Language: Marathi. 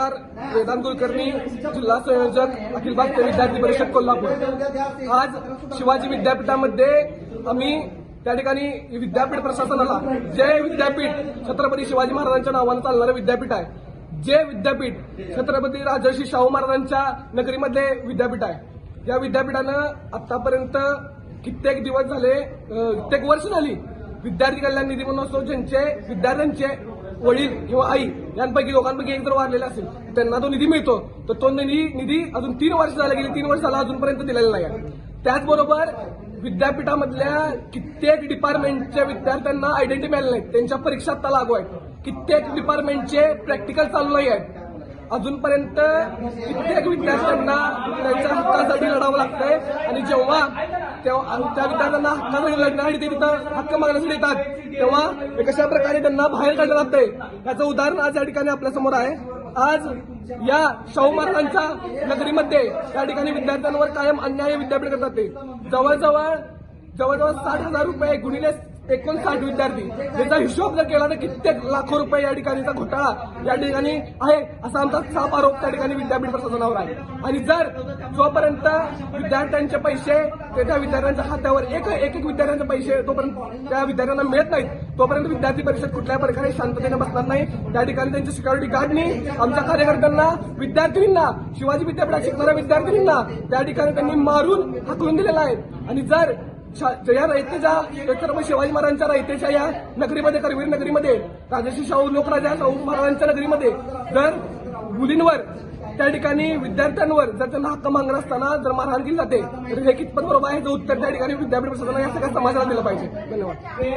वेदांत कुलकर्णी जिल्हा संयोजक अखिल भारतीय विद्यार्थी परिषद कोल्हापूर. आज शिवाजी विद्यापीठामध्ये आम्ही त्या ठिकाणी विद्यापीठ प्रशासनाला जय विद्यापीठ छत्रपती शिवाजी महाराजांच्या नावानं चालणारं विद्यापीठ आहे. जे विद्यापीठ छत्रपती राजर्षी शाहू महाराजांच्या नगरीमध्ये विद्यापीठ आहे. या विद्यापीठानं आतापर्यंत कित्येक दिवस झाले कित्येक वर्ष झाली विद्यार्थी कल्याण निधी म्हणून असो ज्यांचे विद्यार्थ्यांचे वडील किंवा आई यांपैकी दोघांपैकी एक जर वारलेला असेल त्यांना तो निधी मिळतो. तर तो निधी निधी अजून तीन वर्ष झाला गेली तीन वर्ष झाला अजूनपर्यंत दिलेला नाही आहे. त्याचबरोबर विद्यापीठामधल्या कित्येक डिपार्टमेंटच्या विद्यार्थ्यांना आयडेंटिटी मिळाले नाहीत त्यांच्या परीक्षा आता लागू आहेत. कित्येक डिपार्टमेंटचे प्रॅक्टिकल चालू नाही आहेत. अजूनपर्यंत कित्येक विद्यार्थ्यांना त्यांच्या हक्कासाठी लढावं लागतंय. आणि जेव्हा तेव्हा आणि त्या विद्यार्थ्यांना हक्कासाठी लढण्यासाठी ते तिथं हक्क मागण्यासाठी येतात. तेव्हा हे कशा प्रकारे त्यांना बाहेर काढलं जातंय याचं उदाहरण आज या ठिकाणी आपल्यासमोर आहे. आज या शाहू महाराजांच्या नगरीमध्ये त्या ठिकाणी विद्यार्थ्यांवर कायम अन्याय विद्यापीठ करतात ते. जवळजवळ जवळजवळ साठ हजार रुपये गुणिले एकोणसाठ विद्यार्थी याचा हिशोब जर केला तर कित्येक लाखो रुपये या ठिकाणीचा घोटाळा या ठिकाणी आहे असा आमचा साप आरोप त्या ठिकाणी विद्यापीठ प्रशासनावर आहे. आणि जर जोपर्यंत विद्यार्थ्यांचे पैसे त्या विद्यार्थ्यांच्या हातावर एक एक एक विद्यार्थ्यांचे पैसे तोपर्यंत त्या विद्यार्थ्यांना मिळत नाहीत तोपर्यंत विद्यार्थी परिषद कुठल्या प्रकारे शांततेने बसणार नाही. त्या ठिकाणी त्यांची सिक्युरिटी गार्डनी आमच्या कार्यकर्त्यांना विद्यार्थिनींना शिवाजी विद्यापीठात शिकणाऱ्या विद्यार्थिनींना त्या ठिकाणी त्यांनी मारून हाकलून दिलेला आहे. आणि जर या रयतेच्या छत्रपती शिवाजी महाराजांच्या रयतेच्या या नगरीमध्ये करवीर नगरीमध्ये राजर्षी शाहू लोकराजा शाहू महाराजांच्या नगरीमध्ये जर मुलींवर त्या ठिकाणी विद्यार्थ्यांवर जर त्यांना हक्क मागणार असताना जर मारहाण केली जाते तर हे कितपत बरोबर आहे? जो उत्तर त्या ठिकाणी विद्यापीठ प्रशासनाने या सगळ्या समाजाला दिलं पाहिजे. धन्यवाद.